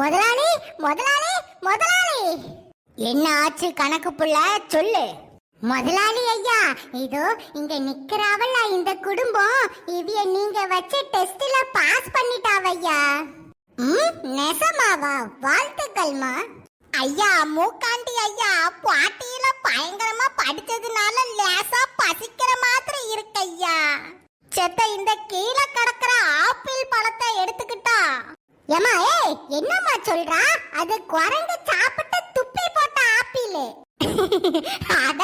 முதலாளி முதலாளி முதலாளி. என்ன ஆச்சு கணக்கு புள்ள? சொல்லு. முதலாளி ஐயா இதோ இங்க நிக்கிறாவல்ல இந்த குடும்பம். இவிய நீங்க வச்ச டெஸ்ட்ல பாஸ் பண்ணிட்டாவையா ம் நெசமாவா? வாழ்த்துக்கள்மா ஐயா மூக்காண்டி ஐயா பாட்டியில பயங்கரமா படிச்சதுனால லேசா பசிக்கிற மாதிரி இருக்கு ஐயா. செத்த இந்த கீழே கிடக்குற ஆப்பிள் பழத்தை எடுத்துக்கிட்டா. ஏமா ஏய் என்னம்மா சொல்றா? அது குரங்கு சாப்பிட்டு துப்பி போட்ட ஆப்பிள். அட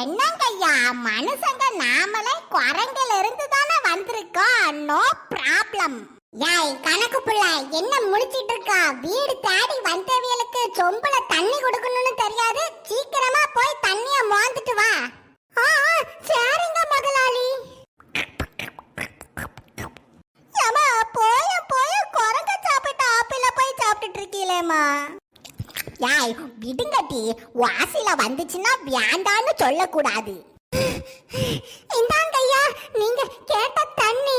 என்னங்கய்யா மனுஷங்க நாமளே குரங்குல இருந்து தானே வந்திருக்கோம். நோ ப்ராப்ளம் யாய் கணக்கு புள்ள என்ன முடிச்சிட்டு இருக்கா? வீடு தேடி வந்தவியலுக்கு சொம்புல தண்ணி கொடுக்கணும்னு தெரியாது. சீக்கிரமா போய் தண்ணிய வாசில வந்துச்சுன்னா வேண்டான்னு சொல்லக்கூடாது. இந்தாங்க ஐயா நீங்க கேட்ட தண்ணி.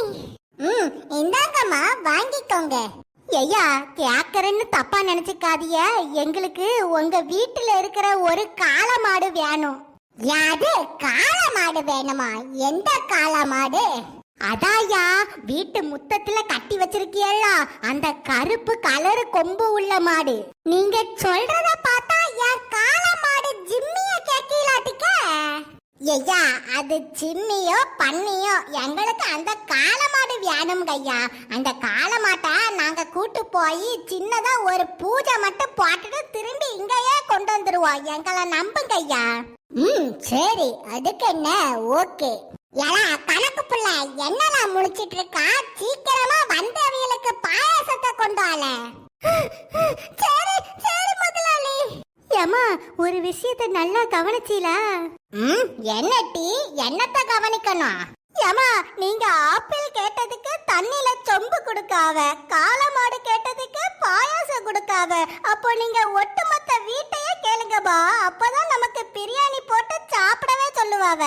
ம் இந்தாங்கம்மா வாங்கிக்கோங்க. ஐயா கேக்குறேன்னு தப்பா நினைச்சுக்காதீங்க. எங்களுக்கு உங்க வீட்டுல இருக்கிற ஒரு காளை மாடு வேணும். யாது காளை மாடு வேணுமா? எந்த காளை மாடு? அதாயா வீட்டு முத்தத்துல கட்டி வச்சிருக்கியல்ல அந்த கருப்பு கலரு கொம்பு உள்ள மாடு. நீங்க சொல்றத பார்த்தா என் காளை மாடு ஜிம்மிய கேக்கீலாட்டிக்க ஐயா அது சிம்மியோ பன்னியோ எங்களுக்கு அந்த காலமாடு வேணும் ஐயா அந்த காளமாட்டை நாங்க கூட்டு போய் சின்னதா ஒரு பூஜை மட்டும் போட்டுட்டு திரும்பி இங்கேயே கொண்டு வந்துருவோம் எங்களை நம்புங்க ஐயா ம் சரி அதுக்கு என்ன? ஓகே. ஏலா கணக்கு பிள்ளை என்னடா முடிச்சிட்டு இருக்கா? சீக்கிரமா வந்தவியலுக்கு பாயாசத்தை கொண்டு வாழ ஏமா ஒரு விஷயத்தை நல்லா கவனிச்சீலா? ம் என்ன டீ? என்னத்த கவனிக்கணும்? ஏமா நீங்க ஆப்பிள் கேட்டதுக்கு தண்ணில சொம்பு கொடுக்காவ காளமாடு கேட்டதுக்கு பாயாசம் கொடுக்காவ அப்போ நீங்க ஒட்டுமொத்த வீட்டையே கேளுங்கப்பா அப்பதான் நமக்கு பிரியாணி போட்டு சாப்பிடவே சொல்லுவாவ.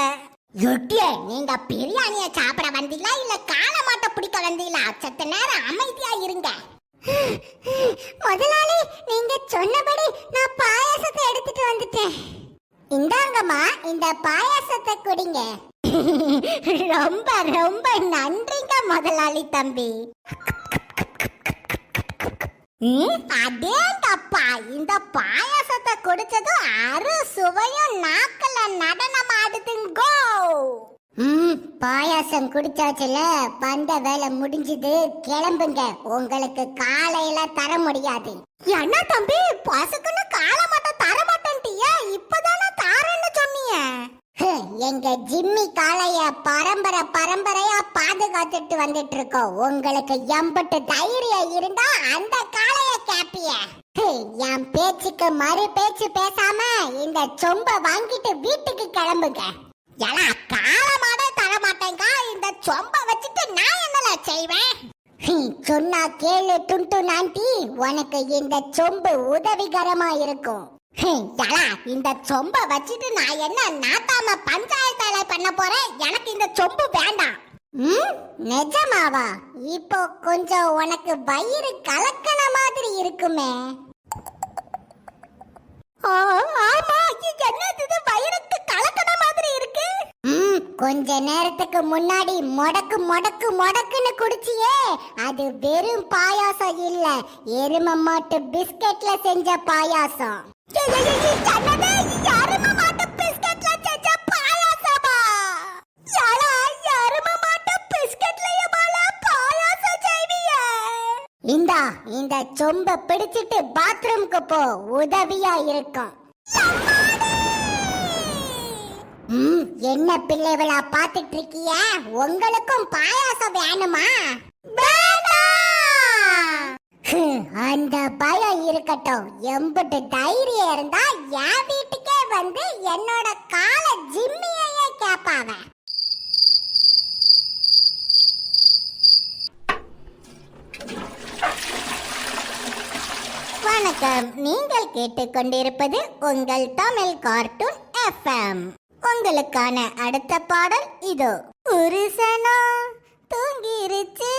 யுட்டிய நீங்க பிரியாணிய சாப்பிட வந்தீங்களா இல்ல காளமாட்டை பிடிக்க வந்தீங்களா? சத்த நேரம் அமைதியா இருங்க. முதலாளி நீங்க சொன்னபடி நான் பாயாசத்தை எடுத்துட்டு வந்துட்டேன். இந்தாங்கம்மா இந்த பாயாசத்தை குடிங்க. ரொம்ப ரொம்ப நன்றிங்க முதலாளி தம்பி. அதேங்கப்பா. இந்த பாயாசத்தை குடிச்சதும் அறு சுவையும் நாக்கல நடனம் ஆடுதுங்கோ பாயாசம் குடிச்சாச்சுல வந்த வேலை முடிஞ்சது கிளம்புங்க. உங்களுக்கு காலையில தர முடியாது. என்ன தம்பி பசுக்குன்னு காலை மட்டும் தர மாட்டேன்ட்டியா? இப்பதானே தாரேன்னு சொன்னீங்க எங்க ஜிம்மி காளைய பரம்பரை பரம்பரையா பாதுகாத்துட்டு வந்துட்டு இருக்கோம் உங்களுக்கு எம்பட்டு தைரியம் இருந்தா அந்த காளைய கேப்பிய. என் பேச்சுக்கு மறு பேச்சு பேசாம இந்த சொம்ப வாங்கிட்டு வீட்டுக்கு கிளம்புங்க. எலா காலமாட என்னல செய்வேன் சொன்னா கேளு டுண்டு நாண்டி. உனக்கு இந்த சொம்பு உதவிகரமா இருக்கும். இந்த சொம்ப வச்சுட்டு நான் என்ன நாட்டாம பஞ்சாயத்தால பண்ண போறேன்? எனக்கு இந்த சொம்பு வேண்டாம். நிஜமாவா? இப்போ கொஞ்சம் உனக்கு வயிறு கலக்கன மாதிரி இருக்குமே. ஆமா என்ன என்னது இது வயிறுக்கு கலக்கன மாதிரி இருக்கு ம் கொஞ்ச நேரத்துக்கு முன்னாடி மொடக்கு மொடக்கு மொடக்குன்னு குடிச்சியே. அது வெறும் பாயாசம் இல்ல. எரும மாட்டு பிஸ்கட்ல செஞ்ச பாயாசம். செஞ்ச பாயாசமா? இந்தா இந்த சொம்ப பிடிச்சிட்டு பாத்ரூம்க்கு போ. உதவியா இருக்கும். என்ன பிள்ளைகளா பாத்துட்டு இருக்கிய உங்களுக்கும் பாயாசம் வேணுமா? அந்த பயம் இருக்கட்டும். எம்புட்டு தைரியம் இருந்தா என் வீட்டுக்கே வந்து என்னோட கால ஜிம்மியையே கேப்பாவ. வணக்கம். நீங்கள் கேட்டுக்கொண்டிருப்பது உங்கள் தமிழ் கார்ட்டூன் எஃப்எம் உங்களுக்கான அடுத்த பாடல் இதோ. புருஷனா தூங்கிருச்சு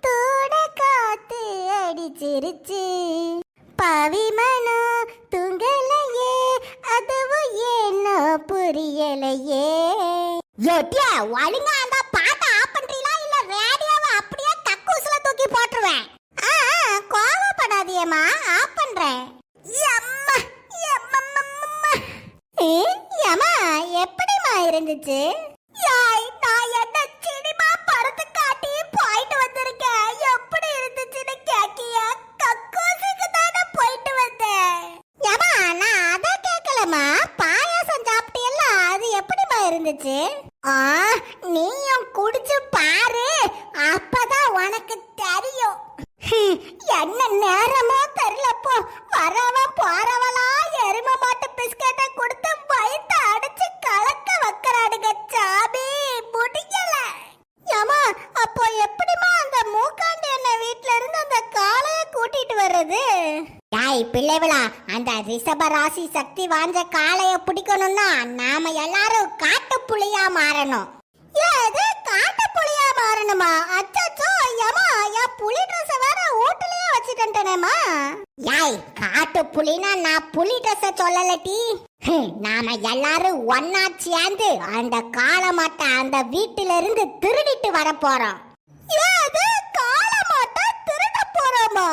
தூட காத்து அடிச்சிருச்சு. பாவி தூங்கலையே அதுவும் என்ன புரியலையே. யோட்டியா ஒழுங்கா அந்த பாட்டை ஆஃப் பண்றீங்களா இல்ல ரேடியோவை அப்படியே தக்கூசுல தூக்கி போட்டுருவேன்? ஆ ஆ, ஆஃப் பண்றேன். எம்மா, எம்மம்மம்மம்ம. ஏ, அம்மா எப்படிமா இருந்துச்சு? யாய், நான் என்ன ரிஷப ராசி சக்தி வாஞ்ச காளைய பிடிக்கணும்னா நாம எல்லாரும் காட்டு மாறணும். ஏது காட்டு மாறணுமா? அச்சச்சோ ஏமா என் புலி ட்ரெஸ் வேற வீட்டுலயே வச்சுட்டேனேமா யாய் காட்டு புலினா நான் புலி ட்ரெஸ் சொல்லலட்டி நாம எல்லாரும் ஒன்னா சேர்ந்து அந்த காளமாட்டை அந்த வீட்டில இருந்து திருடிட்டு வர போறோம். ஏது காளமாட்டை திருட போறோமா?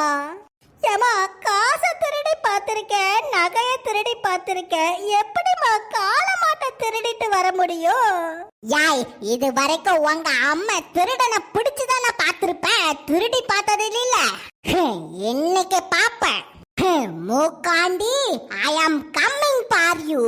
ஏமா காசை திருடி பார்த்திருக்கேன். நகைய திருடி பார்த்திருக்கேன் எப்படிமா காலமாட்ட திருடிட்டு வர முடியும்? யாய் இது வரைக்கும் உங்க அம்மா திருடனை பிடிச்சுதானே பார்த்திருப்பேன் திருடி பார்த்தது இல்ல ஹம், இன்னைக்கு பாப்பேன் மூக்காண்டி ஐ ஆம் கம்மிங் ஃபார் யூ